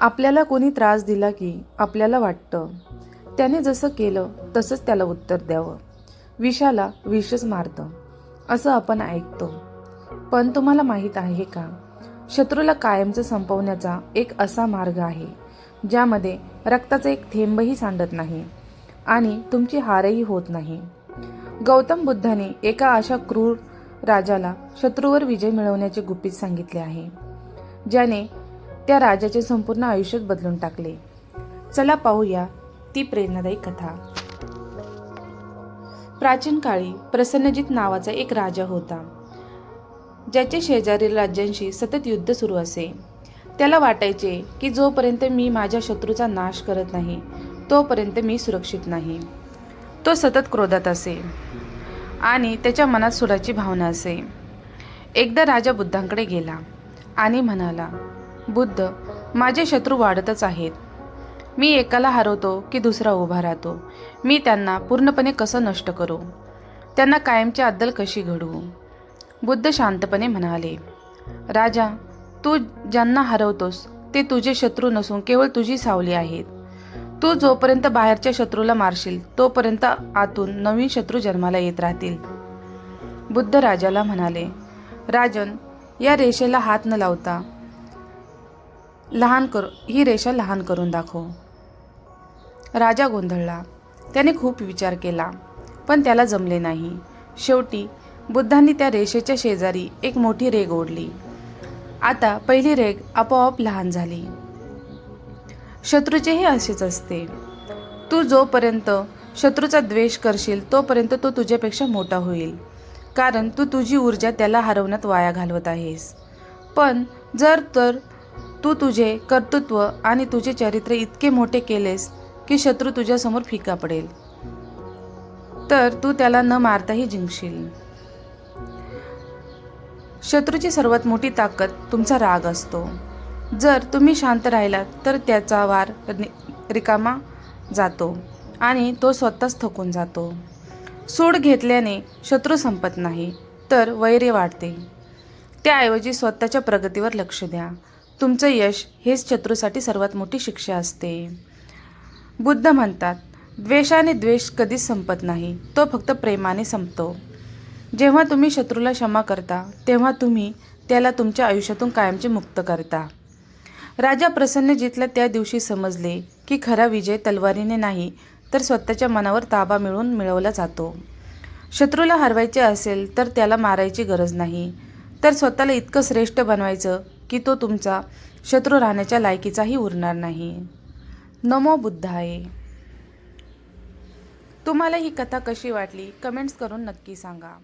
आपल्याला कोणी त्रास दिला की आपल्याला वाटतं. त्याने जसं केलं तसंच त्याला उत्तर द्यावं. विषाला विषच मारतं. असं आपण ऐकतो. पण तुम्हाला माहीत आहे का? शत्रूला कायमचं संपवण्याचा एक असा मार्ग आहे ज्यामध्ये रक्ताचा एक थेंबही सांडत नाही आणि तुमची हारही होत नाही. गौतम बुद्धाने एका अशा क्रूर राजाला शत्रूवर विजय मिळवण्याचे गुपित सांगितले आहे ज्याने त्या राजाचे संपूर्ण आयुष्यच बदलून टाकले. चला पाहूया ती प्रेरणादायी कथा. प्राचीन काळी प्रसन्नजित नावाचा एक राजा होता. ज्याचे शेजारील राज्यांशी सतत युद्ध सुरू असे. त्याला वाटायचे की जोपर्यंत मी माझ्या शत्रूचा नाश करत नाही तोपर्यंत मी सुरक्षित नाही. तो सतत क्रोधात असे आणि त्याच्या मनात सुराची भावना असे. एकदा राजा बुद्धांकडे गेला आणि म्हणाला बुद्ध माझे शत्रू वाढतच आहेत. मी एकाला हरवतो की दुसरा उभा राहतो. मी त्यांना पूर्णपणे कसं नष्ट करू? त्यांना कायमची अद्दल कशी घडवू? बुद्ध शांतपणे म्हणाले राजा तू ज्यांना हरवतोस ते तुझे शत्रू नसून केवळ तुझी सावली आहेत. तू जोपर्यंत बाहेरच्या शत्रूला मारशील तोपर्यंत आतून नवीन शत्रू जन्माला येत राहतील. बुद्ध राजाला म्हणाले राजन या रेषेला हात न लावता लहान कर ही रेषा लहान करून दाखव. राजा गोंधळला. त्याने खूप विचार केला पण त्याला जमले नाही. शेवटी बुद्धांनी त्या रेषेच्या शेजारी एक मोठी रेग ओढली. आता पहिली रेग आपोआप लहान झाली. शत्रूचेही असेच असते. तू जोपर्यंत शत्रूचा द्वेष करशील तोपर्यंत तो तुझ्यापेक्षा मोठा होईल. कारण तू तुझी ऊर्जा त्याला हरवण्यात वाया घालवत आहेस. पण जर तर तू तुझे कर्तृत्व आणि तुझे चरित्र इतके मोठे केलेस की शत्रू तुझ्यासमोर फिका पडेल. तर तू त्याला न मारताही जिंकशील. शत्रूची सर्वात मोठी ताकद तुमचा राग असतो. जर तुम्ही शांत राहिलात तर त्याचा वार रिकामा जातो आणि तो स्वतःच थकून जातो. सूड घेतल्याने शत्रू संपत नाही तर वैरे वाढते. त्याऐवजी स्वतःच्या प्रगतीवर लक्ष द्या. तुमचं यश हेच शत्रूसाठी सर्वात मोठी शिक्षा असते. बुद्ध म्हणतात द्वेषाने द्वेष कधीच संपत नाही तो फक्त प्रेमाने संपतो. जेव्हा तुम्ही शत्रूला क्षमा करता तेव्हा तुम्ही त्याला तुमच्या आयुष्यातून कायमचे मुक्त करता. राजा प्रसन्न जितला त्या दिवशी समजले की खरा विजय तलवारीने नाही तर स्वतःच्या मनावर ताबा मिळवून मिळवला जातो. शत्रूला हरवायचे असेल तर त्याला मारायची गरज नाही. तर स्वतःला इतकं श्रेष्ठ बनवायचं की तो तुमचा शत्रू राहण्याच्या लायकीचाही उरणार नाही. नमो बुद्धाय. तुम्हाला ही कथा कशी वाटली? कमेंट्स करून नक्की सांगा.